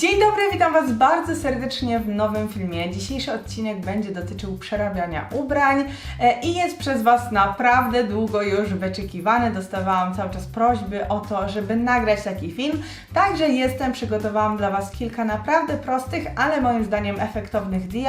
Dzień dobry, witam Was bardzo serdecznie w nowym filmie. Dzisiejszy odcinek będzie dotyczył przerabiania ubrań e, i jest przez Was naprawdę długo już wyczekiwany. Dostawałam cały czas prośby o to, żeby nagrać taki film, także jestem, przygotowałam dla Was kilka naprawdę prostych, ale moim zdaniem efektownych DIY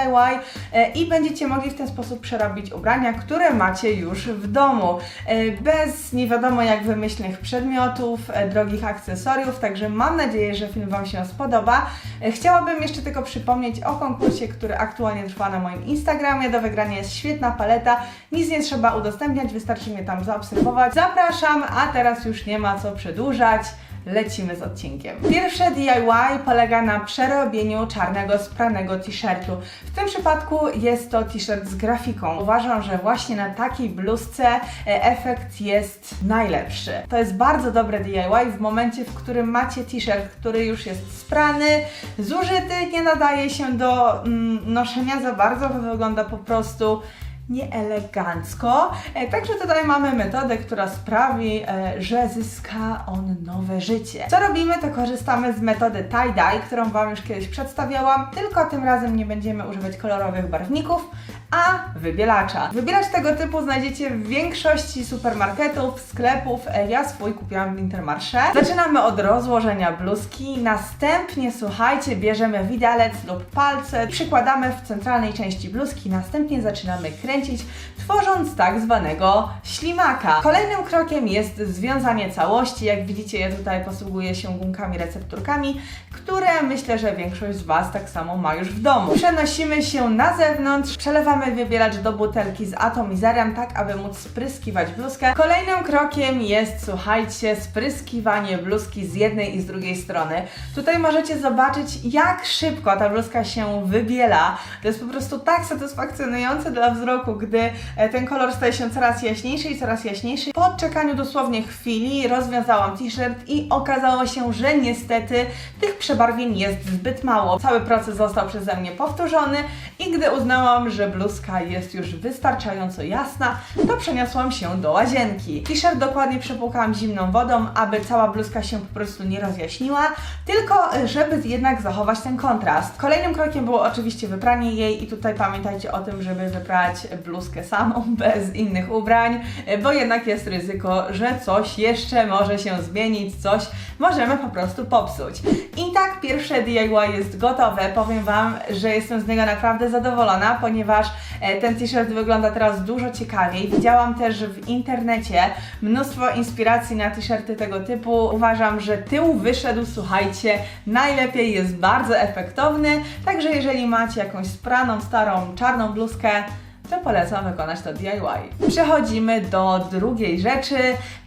e, i będziecie mogli w ten sposób przerobić ubrania, które macie już w domu. E, Bez nie wiadomo jak wymyślnych przedmiotów, drogich akcesoriów, także mam nadzieję, że film Wam się spodoba. E, Chciałabym jeszcze tylko przypomnieć o konkursie, który aktualnie trwa na moim Instagramie. Do wygrania jest świetna paleta, nic nie trzeba udostępniać, wystarczy mnie tam zaobserwować. Zapraszam, a teraz już nie ma co przedłużać. Lecimy z odcinkiem. Pierwsze DIY polega na przerobieniu czarnego spranego t-shirtu. W tym przypadku jest to t-shirt z grafiką. Uważam, że właśnie na takiej bluzce e, efekt jest najlepszy. To jest bardzo dobre DIY w momencie, w którym macie t-shirt, który już jest sprany, zużyty, nie nadaje się do mm, noszenia za bardzo, bo wygląda po prostu nieelegancko. E, Także tutaj mamy metodę, która sprawi, e, że zyska on nowe życie. Co robimy, to korzystamy z metody tie-dye, którą Wam już kiedyś przedstawiałam, tylko tym razem nie będziemy używać kolorowych barwników, a wybielacza. Wybielacz tego typu znajdziecie w większości supermarketów, sklepów. E, Ja swój kupiłam w Intermarché. Zaczynamy od rozłożenia bluzki, następnie słuchajcie, bierzemy widelec lub palce, przykładamy w centralnej części bluzki, następnie zaczynamy kręcić, tworząc tak zwanego ślimaka. Kolejnym krokiem jest związanie całości. Jak widzicie, ja tutaj posługuję się gumkami recepturkami, które myślę, że większość z Was tak samo ma już w domu. Przenosimy się na zewnątrz, przelewamy wybielacz do butelki z atomizerem, tak aby móc spryskiwać bluzkę. Kolejnym krokiem jest, słuchajcie, spryskiwanie bluzki z jednej i z drugiej strony. Tutaj możecie zobaczyć, jak szybko ta bluzka się wybiela. To jest po prostu tak satysfakcjonujące dla wzroku, gdy e, ten kolor staje się coraz jaśniejszy i coraz jaśniejszy. Po czekaniu dosłownie chwili rozwiązałam t-shirt i okazało się, że niestety tych przebarwień jest zbyt mało. Cały proces został przeze mnie powtórzony i gdy uznałam, że bluzka jest już wystarczająco jasna, to przeniosłam się do łazienki. T-shirt dokładnie przepłukałam zimną wodą, aby cała bluzka się po prostu nie rozjaśniła, tylko e, żeby jednak zachować ten kontrast. Kolejnym krokiem było oczywiście wypranie jej i tutaj pamiętajcie o tym, żeby wyprać bluzkę samą, bez innych ubrań, e, bo jednak jest ryzyko, że coś jeszcze może się zmienić, coś możemy po prostu popsuć. I tak pierwsze DIY jest gotowe. Powiem Wam, że jestem z niego naprawdę zadowolona, ponieważ ten t-shirt wygląda teraz dużo ciekawiej. Widziałam też w internecie mnóstwo inspiracji na t-shirty tego typu. Uważam, że tył wyszedł, słuchajcie, najlepiej jest bardzo efektowny. Także jeżeli macie jakąś spraną, starą, czarną bluzkę, to polecam wykonać to DIY. Przechodzimy do drugiej rzeczy,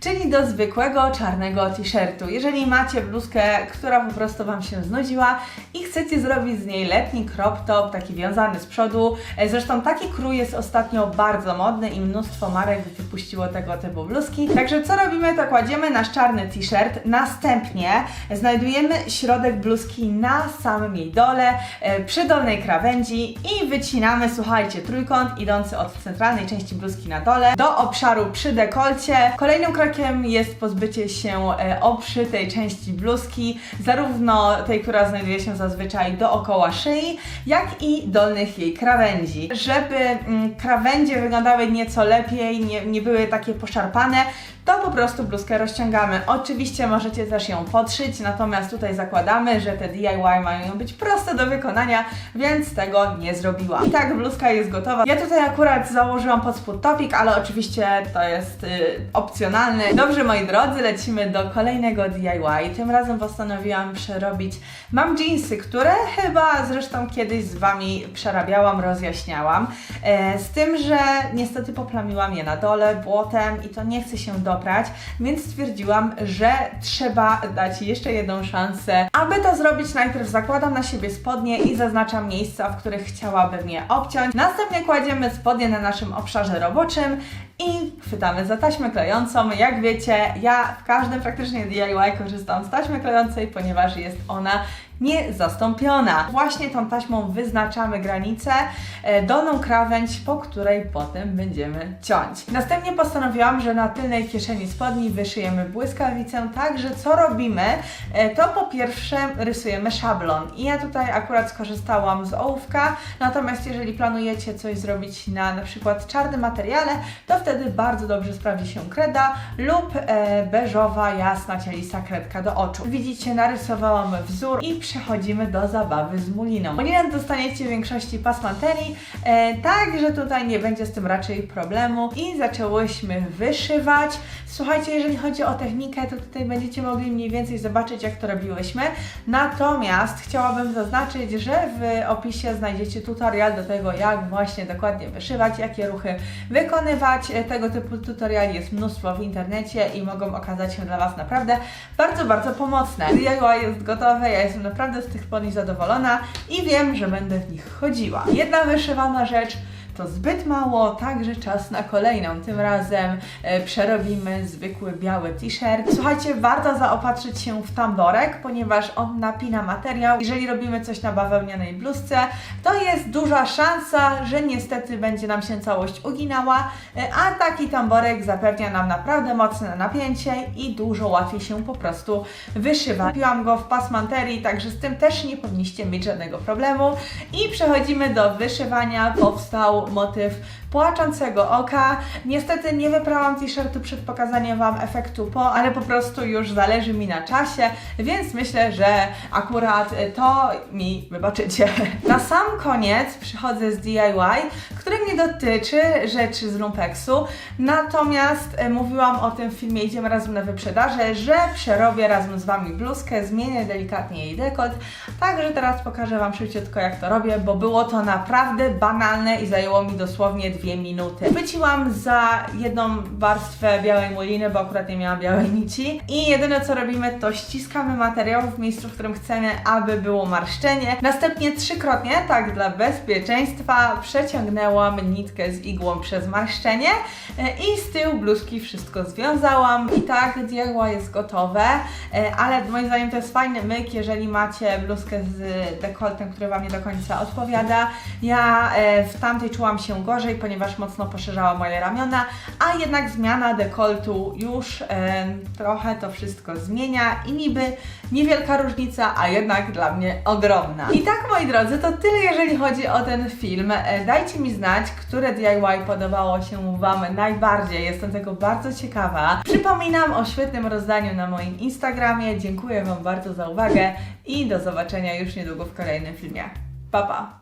czyli do zwykłego czarnego t-shirtu. Jeżeli macie bluzkę, która po prostu Wam się znudziła i chcecie zrobić z niej letni crop top, taki wiązany z przodu, e, zresztą taki krój jest ostatnio bardzo modny i mnóstwo marek wypuściło tego typu bluzki. Także co robimy, to kładziemy nasz czarny t-shirt, następnie znajdujemy środek bluzki na samym jej dole, e, przy dolnej krawędzi i wycinamy, słuchajcie, trójkąt idący od centralnej części bluzki na dole do obszaru przy dekolcie. Kolejnym krokiem jest pozbycie się e, obszytej części bluzki, zarówno tej, która znajduje się zazwyczaj dookoła szyi, jak i dolnych jej krawędzi. Żeby mm, krawędzie wyglądały nieco lepiej, nie, nie były takie poszarpane, to po prostu bluzkę rozciągamy. Oczywiście możecie też ją podszyć, natomiast tutaj zakładamy, że te DIY mają być proste do wykonania, więc tego nie zrobiłam. I tak, bluzka jest gotowa. Ja tutaj akurat założyłam pod spód topik, ale oczywiście to jest y, opcjonalne. Dobrze, moi drodzy, lecimy do kolejnego DIY. Tym razem postanowiłam przerobić. Mam jeansy, które chyba zresztą kiedyś z Wami przerabiałam, rozjaśniałam. E, z tym, że niestety poplamiłam je na dole błotem i to nie chce się dobrać, więc stwierdziłam, że trzeba dać jeszcze jedną szansę. Aby to zrobić, najpierw zakładam na siebie spodnie i zaznaczam miejsca, w których chciałabym je obciąć. Następnie kładziemy spodnie na naszym obszarze roboczym i chwytamy za taśmę klejącą. Jak wiecie, ja w każdym praktycznie DIY korzystam z taśmy klejącej, ponieważ jest ona niezastąpiona. Właśnie tą taśmą wyznaczamy granicę, e, dolną krawędź, po której potem będziemy ciąć. Następnie postanowiłam, że na tylnej kieszeni spodni wyszyjemy błyskawicę, tak, że co robimy, e, to po pierwsze rysujemy szablon. I ja tutaj akurat skorzystałam z ołówka, natomiast jeżeli planujecie coś zrobić na na przykład czarnym materiale, to wtedy bardzo dobrze sprawdzi się kreda lub e, beżowa, jasna, cielista kredka do oczu. Widzicie, narysowałam wzór i przechodzimy do zabawy z muliną. Mulinę dostaniecie w większości pasmanterii, e, tak, że tutaj nie będzie z tym raczej problemu. I zaczęłyśmy wyszywać. Słuchajcie, jeżeli chodzi o technikę, to tutaj będziecie mogli mniej więcej zobaczyć, jak to robiłyśmy. Natomiast chciałabym zaznaczyć, że w opisie znajdziecie tutorial do tego, jak właśnie dokładnie wyszywać, jakie ruchy wykonywać. E, Tego typu tutoriali jest mnóstwo w internecie i mogą okazać się dla Was naprawdę bardzo, bardzo pomocne. DIY jest gotowe, ja jestem naprawdę z tych spodni zadowolona i wiem, że będę w nich chodziła. Jedna wyszywana rzecz to zbyt mało, także czas na kolejną. Tym razem e, przerobimy zwykły biały t-shirt. Słuchajcie, warto zaopatrzyć się w tamborek, ponieważ on napina materiał. Jeżeli robimy coś na bawełnianej bluzce, to jest duża szansa, że niestety będzie nam się całość uginała, e, a taki tamborek zapewnia nam naprawdę mocne napięcie i dużo łatwiej się po prostu wyszywa. Kupiłam go w pasmanterii, także z tym też nie powinniście mieć żadnego problemu. I przechodzimy do wyszywania. Powstał motyw płaczącego oka. Niestety nie wyprałam t-shirtu przed pokazaniem Wam efektu po, ale po prostu już zależy mi na czasie, więc myślę, że akurat to mi wybaczycie. Na sam koniec przychodzę z DIY, który dotyczy rzeczy z lumpeksu, natomiast e, mówiłam o tym w filmie Idziemy razem na wyprzedaże, że przerobię razem z Wami bluzkę, zmienię delikatnie jej dekolt, także teraz pokażę Wam szybciutko jak to robię, bo było to naprawdę banalne i zajęło mi dosłownie dwie minuty. Chwyciłam za jedną warstwę białej muliny, bo akurat nie miałam białej nici i jedyne co robimy to ściskamy materiał w miejscu, w którym chcemy, aby było marszczenie. Następnie trzykrotnie, tak dla bezpieczeństwa, przeciągnęłam nitkę z igłą przez marszczenie e, i z tyłu bluzki wszystko związałam i tak DIY jest gotowe, e, ale moim zdaniem to jest fajny myk, jeżeli macie bluzkę z dekoltem, który Wam nie do końca odpowiada. Ja e, w tamtej czułam się gorzej, ponieważ mocno poszerzała moje ramiona, a jednak zmiana dekoltu już trochę to wszystko zmienia i niby niewielka różnica, a jednak dla mnie ogromna. I tak moi drodzy, to tyle jeżeli chodzi o ten film. Dajcie mi znać, które DIY podobało się Wam najbardziej. Jestem tego bardzo ciekawa. Przypominam o świetnym rozdaniu na moim Instagramie. Dziękuję Wam bardzo za uwagę i do zobaczenia już niedługo w kolejnym filmie. Pa pa!